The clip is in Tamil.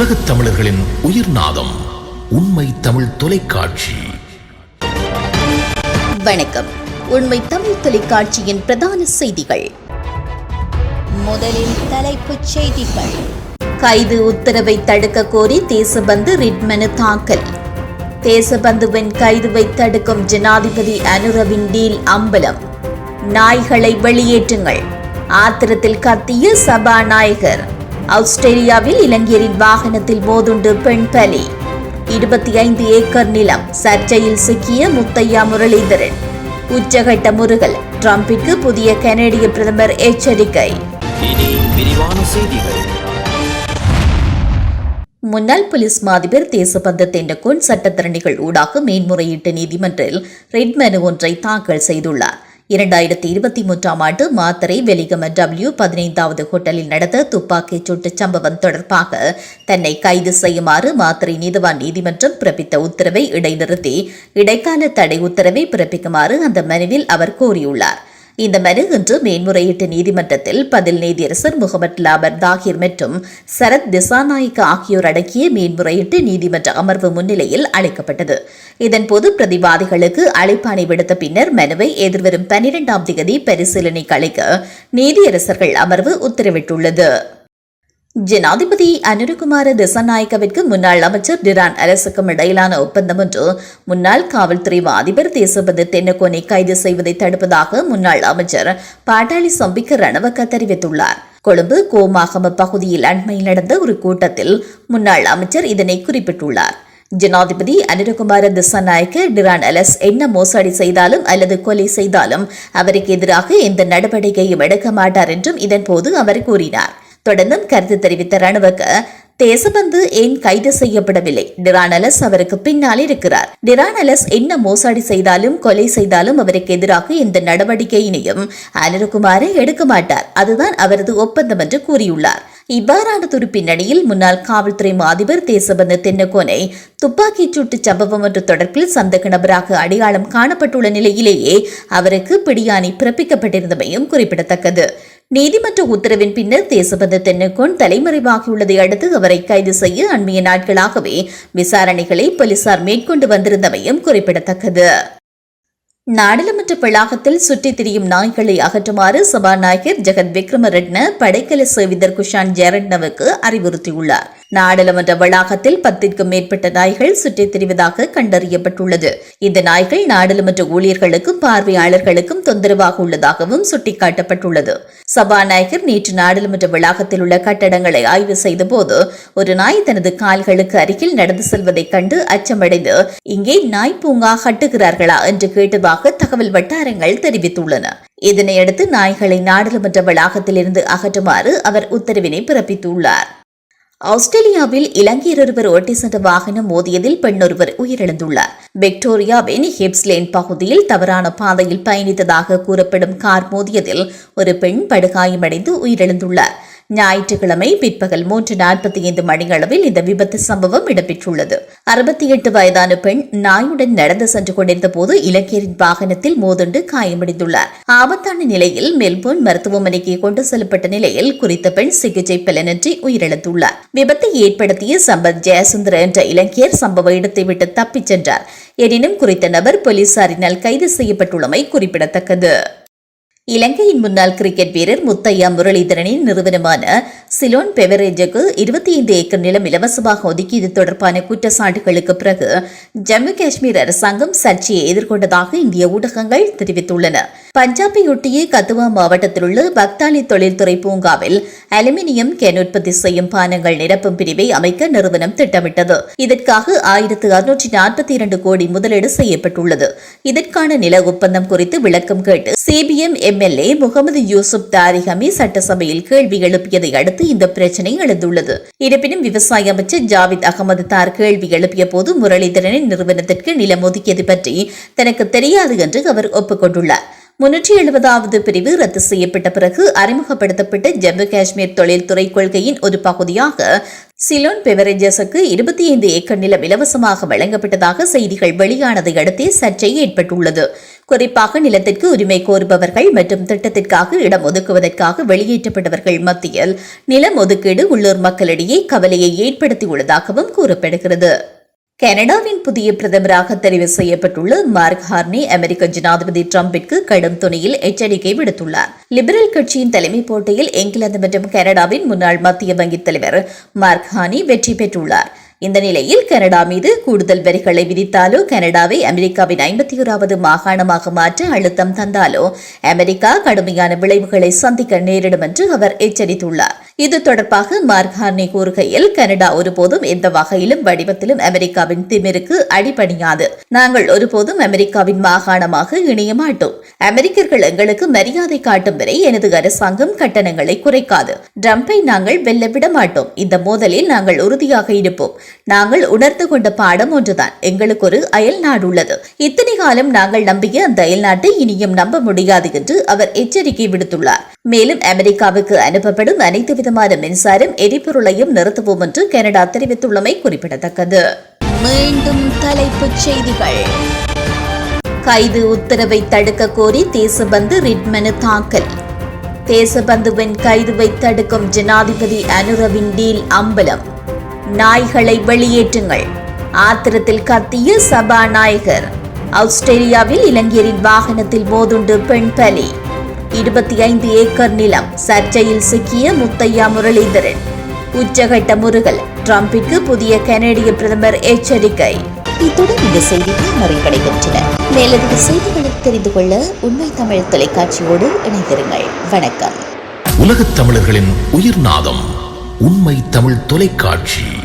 உலகத் தமிழர்களின் உயிர் நாதம் உண்மை தமிழ் தொலைக்காட்சி. வணக்கம். உண்மை தமிழ் தொலைக்காட்சியின் பிரதான செய்திகள். முதலில் தலைப்புச் செய்திகள். கைது உத்தரவை தடுக்க கோரி தேசபந்து ரிட் மனு தாக்கல். தேசபந்துவின் கைதுவை தடுக்கும் ஜனாதிபதி அனுரவின் டீல் அம்பலம். நாய்களை வெளியேற்றுங்கள். ஆத்திரத்தில் கத்திய சபாநாயகர். ஆஸ்திரேலியாவில் இளைஞரின் வாகனத்தில் மோதுண்டு பெண் பலி. இருபத்தி ஐந்து ஏக்கர் நிலம் சர்ச்சையில் சிக்கிய முத்தையா முரளிதரன். உச்சகட்ட முருகல் டிரம்பிற்கு புதிய கனேடிய பிரதமர் எச்சரிக்கை. முன்னாள் போலீஸ் மாதிபர் தேசபந்த தென்னக்கோன் சட்டத்தரணிகள் ஊடாக மேன்முறையீட்டு நீதிமன்றில் ரெட் மனு ஒன்றை தாக்கல் செய்துள்ளார். இரண்டாயிரத்தி இருபத்தி மூன்றாம் ஆண்டு மாத்தரை வெலிகம டபிள்யூ பதினைந்தாவது ஹோட்டலில் நடந்த துப்பாக்கிச் சூட்டு சம்பவம் தொடர்பாக தன்னை கைது செய்யுமாறு மாத்தரை நீதிவான் நீதிமன்றம் பிறப்பித்த உத்தரவை இடைநிறுத்தி இடைக்கால தடை உத்தரவை பிறப்பிக்குமாறு அந்த மனுவில் அவர் கோரியுள்ளார். இந்த மனு இன்று மேன்முறையீட்டு நீதிமன்றத்தில் பதில் நீதியரசர் முகமது லாபர் தாகிர் மற்றும் சரத் திசாநாயக்க ஆகியோர் அடங்கிய மேன்முறையீட்டு நீதிமன்ற அமர்வு முன்னிலையில் அளிக்கப்பட்டது இதன்போது பிரதிவாதிகளுக்கு அழைப்பாணை விடுத்த பின்னர் மனுவை எதிர்வரும் பனிரெண்டாம் தேதி பரிசீலனைக்கு அளிக்க நீதியரசர்கள் அமர்வு உத்தரவிட்டுள்ளது. ஜனாதிபதி அனுரகுமார திசநாயக்கவிற்கு முன்னாள் அமைச்சர் டிரான் அரசுக்கும் இடையிலான ஒப்பந்தம் ஒன்று. முன்னாள் காவல்துறை அதிபர் தேசபந்து தென்னகோனை கைது செய்வதை தடுப்பதாக முன்னாள் அமைச்சர் பாட்டாளி சம்பிக்க ரணவக்க தெரிவித்துள்ளார். கொழும்பு கோமாகம பகுதியில் அண்மையில் நடந்த ஒரு கூட்டத்தில் முன்னாள் அமைச்சர் இதனை குறிப்பிட்டுள்ளார். ஜனாதிபதி அனிரகுமார திசாநாயக்க டிரான் அலஸ் என்ன மோசடி செய்தாலும் அல்லது கொலை செய்தாலும் அவருக்கு எதிராக எந்த நடவடிக்கையும் எடுக்க மாட்டார் என்றும் இதன்போது அவர் கூறினார். தொடர்ந்தும் கருத்து தெரிவித்த ரணவக்க தேசபந்து ஏன் கைது செய்யப்படவில்லை? டிரானலஸ் அவருக்கு பின்னால் இருக்கிறார். டிரானலஸ் என்ன மோசடி செய்தாலும் கொலை செய்தாலும் அவருக்கு எதிராக எந்த நடவடிக்கையினையும் அனிருகுமாரை எடுக்க மாட்டார். அதுதான் அவரது ஒப்பந்தம் என்று கூறியுள்ளார். இவ்வாறானதொரு பின்னணியில் முன்னாள் காவல்துறை அதிபர் தேசபந்து தென்னகோனை துப்பாக்கிச் சூட்டு சம்பவம் ஒன்று தொடர்பில் சந்தக நபராக அடையாளம் காணப்பட்டுள்ள நிலையிலேயே அவருக்கு பிடியாணை பிறப்பிக்கப்பட்டிருந்தமையும் குறிப்பிடத்தக்கது. நீதிமன்ற உத்தரவின் பின்னர் தேசபந்த தென்னகோன் தலைமறைவாகியுள்ளதை அடுத்து அவரை கைது செய்ய அண்மைய நாட்களாகவே விசாரணைகளை போலீசார் மேற்கொண்டு வந்திருந்தமையும் குறிப்பிடத்தக்கது. நாடாளுமன்ற வளாகத்தில் சுற்றித் திரியும் நாய்களை அகற்றுமாறு சபாநாயகர் ஜெகத் விக்ரமரட்ன படைக்கல சேவிதர் குஷான் ஜெரட்னவுக்கு அறிவுறுத்தியுள்ளார். நாடாளுமன்ற வளாகத்தில் பத்திற்கும் மேற்பட்ட நாய்கள் சுற்றித் திரிவதாக கண்டறியப்பட்டுள்ளது. இந்த நாய்கள் நாடாளுமன்ற ஊழியர்களுக்கும் பார்வையாளர்களுக்கும் தொந்தரவாக உள்ளதாகவும் சுட்டிக்காட்டப்பட்டுள்ளது. சபாநாயகர் நேற்று நாடாளுமன்ற வளாகத்தில் உள்ள கட்டடங்களை ஆய்வு செய்தபோது ஒரு நாய் தனது கால்களுக்கு அருகில் நடந்து செல்வதைக் கண்டு அச்சமடைந்து இங்கே நாய் பூங்கா கட்டுகிறார்களா? என்று கேட்டதாக தகவல் வட்டாரங்கள் தெரிவித்துள்ளன. இதனையடுத்து நாய்களை நாடாளுமன்ற வளாகத்திலிருந்து அகற்றுமாறு அவர் உத்தரவினை பிறப்பித்துள்ளார். ஆஸ்திரேலியாவில் இலங்கையர் ஒருவர் ஓட்டி சென்ற வாகனம் மோதியதில் பெண்ணொருவர் உயிரிழந்துள்ளார். விக்டோரியாவின் ஹிப்ஸ்லேன் பகுதியில் தவறான பாதையில் பயணித்ததாக கூறப்படும் கார் மோதியதில் ஒரு பெண் படுகாயமடைந்து உயிரிழந்துள்ளார். ஞாயிற்றுக்கிழமை பிற்பகல் மூன்று நாற்பத்தி ஐந்து மணியளவில் இந்த விபத்து சம்பவம் இடம்பெற்றுள்ளது. அறுபத்தி எட்டு வயதான பெண் நாயுடன் நடந்து சென்று கொண்டிருந்த போது இலங்கையரின் வாகனத்தில் மோதுண்டு காயமடைந்துள்ளார். ஆபத்தான நிலையில் மெல்போர்ன் மருத்துவமனைக்கு கொண்டு செல்லப்பட்ட நிலையில் குறித்த பெண் சிகிச்சை பலனின்றி உயிரிழந்துள்ளார். விபத்தை ஏற்படுத்திய சம்பத் ஜெயசுந்தர் என்ற இலங்கையர் சம்பவ இடத்தை விட்டு தப்பிச் சென்றார். எனினும் குறித்த நபர் போலீசாரினால் கைது செய்யப்பட்டுள்ளமை குறிப்பிடத்தக்கது. இலங்கையின் முன்னாள் கிரிக்கெட் வீரர் முத்தையா முரளிதரனின் நிறுவனமான சிலோன் பெவரேஜுக்கு இருபத்தி ஐந்து ஏக்கர் நிலம் இலவசமாக ஒதுக்கியது தொடர்பான குற்றச்சாட்டுகளுக்கு பிறகு ஜம்மு காஷ்மீர் அரசாங்கம் சர்ச்சையை எதிர்கொண்டதாக இந்திய ஊடகங்கள் தெரிவித்துள்ளன. பஞ்சாபையொட்டிய கத்துவா மாவட்டத்தில் உள்ள பக்தாலி தொழில்துறை பூங்காவில் அலுமினியம் கேன் உற்பத்தி செய்யும் பானங்கள் நிரப்பும் பிரிவை அமைக்க நிறுவனம் திட்டமிட்டது. இதற்காக ஆயிரத்து அறுநூற்றி நாற்பத்தி இரண்டு கோடி முதலீடு செய்யப்பட்டுள்ளது. இதற்கான நில ஒப்பந்தம் குறித்து விளக்கம் கேட்டு சிபிஎம் எம்எல்ஏ முகமது யூசுப் தாரிகமி சட்டசபையில் கேள்வி எழுப்பியதை அடுத்து இந்த பிரச்சினை எழுந்துள்ளது. இருப்பினும் விவசாய அமைச்சர் ஜாவித் அகமது தார் கேள்வி எழுப்பிய போது முரளிதரனின் நிறுவனத்திற்கு நிலம் ஒதுக்கியது பற்றி தனக்கு தெரியாது என்று அவர் ஒப்புக்கொண்டுள்ளார். முன்னூற்றி எழுபதாவது பிரிவு ரத்து செய்யப்பட்ட பிறகு அறிமுகப்படுத்தப்பட்ட ஜம்மு காஷ்மீர் தொழில்துறை கொள்கையின் ஒரு பகுதியாக சிலோன் பெவரேஜஸுக்கு இருபத்தி ஐந்து ஏக்கர் நிலம் இலவசமாக வழங்கப்பட்டதாக செய்திகள் வெளியானதை அடுத்தே சர்ச்சை ஏற்பட்டுள்ளது. குறிப்பாக நிலத்திற்கு உரிமை கோருபவர்கள் மற்றும் திட்டத்திற்காக இடம் ஒதுக்குவதற்காக வெளியேற்றப்பட்டவர்கள் மத்தியில் நிலம் ஒதுக்கீடு உள்ளூர் மக்களிடையே கவலையை ஏற்படுத்தியுள்ளதாகவும் கூறப்படுகிறது. கனடாவின் புதிய பிரதமராக தெரிவு செய்யப்பட்டுள்ள மார்க் ஹார்னி அமெரிக்க ஜனாதிபதி டிரம்பிற்கு கடும் துணியில் எச்சரிக்கை விடுத்துள்ளார். லிபரல் கட்சியின் தலைமை போட்டியில் இங்கிலாந்து மற்றும் கனடாவின் முன்னாள் மத்திய வங்கித் தலைவர் மார்க் ஹானி வெற்றி பெற்றுள்ளார். இந்த நிலையில் கனடா மீது கூடுதல் வரிகளை விதித்தாலோ கனடாவை அமெரிக்காவின் ஐம்பத்தி ஓராவது மாகாணமாக மாற்ற அழுத்தம் தந்தாலோ அமெரிக்கா கடுமையான விளைவுகளை சந்திக்க நேரிடும் என்று அவர் எச்சரித்துள்ளார். இது தொடர்பாக மார்க் ஹார்னி கூறுகையில் கனடா ஒருபோதும் எந்த வகையிலும் வடிவத்திலும் அமெரிக்காவின் திமிருக்கு அடிபணியாது. நாங்கள் ஒருபோதும் அமெரிக்காவின் மாகாணமாக இணைய மாட்டோம். அமெரிக்கர்கள் எங்களுக்கு மரியாதை காட்டும் வரை எனது அரசாங்கம் கட்டணங்களை குறைக்காது. ட்ரம்பை நாங்கள் வெல்ல விட மாட்டோம். இந்த மோதலில் நாங்கள் உறுதியாக இருப்போம். நாங்கள் உணர்ந்து கொண்ட பாடம் ஒன்றுதான். எங்களுக்கு ஒரு அயல் நாடு உள்ளது. இத்தனை காலம் நாங்கள் நம்பிய அந்த அயல் நாட்டை இனியும் நம்ப முடியாது என்று அவர் எச்சரிக்கை விடுத்துள்ளார். மேலும் அமெரிக்காவுக்கு அனுப்பப்படும் அனைத்து விதமான மின்சாரம் எரிபொருளையும் நிறுத்துவோம் என்று கனடா தெரிவித்துள்ளமை குறிப்பிடத்தக்கது. மீண்டும் தலைப்புச் செய்திகள். கைது உத்தரவை தடுக்க கோரி தேசபந்து ரிட் மனு தாக்கல். தேசபந்துவின் கைதுவை தடுக்கும் ஜனாதிபதி அனுரவின் டீல் அம்பலம். நாய்களை வெளியேற்றுங்கள். ஆத்திரத்தில் கத்திய சபாநாயகர். ஆஸ்திரேலியாவில் இலங்கையரின் வாகனத்தில் மோதுண்டு பெண் பலி. இருபத்தி ஐந்து ஏக்கர் நிலம் சர்ச்சையில் சிக்கிய முத்தையா முரளிதரன். உச்சகட்ட முருகல் டிரம்பிற்கு புதிய கனடிய பிரதமர் எச்சரிக்கை. இத்துடன் இந்த செய்திகள் நிறைவடைகின்றன. மேலதிக செய்திகளை தெரிந்து கொள்ள உண்மை தமிழ் தொலைக்காட்சியோடு இணைந்திருங்கள். வணக்கம். உலகத் தமிழர்களின் உயிர்நாதம் உண்மை தமிழ் தொலைக்காட்சி.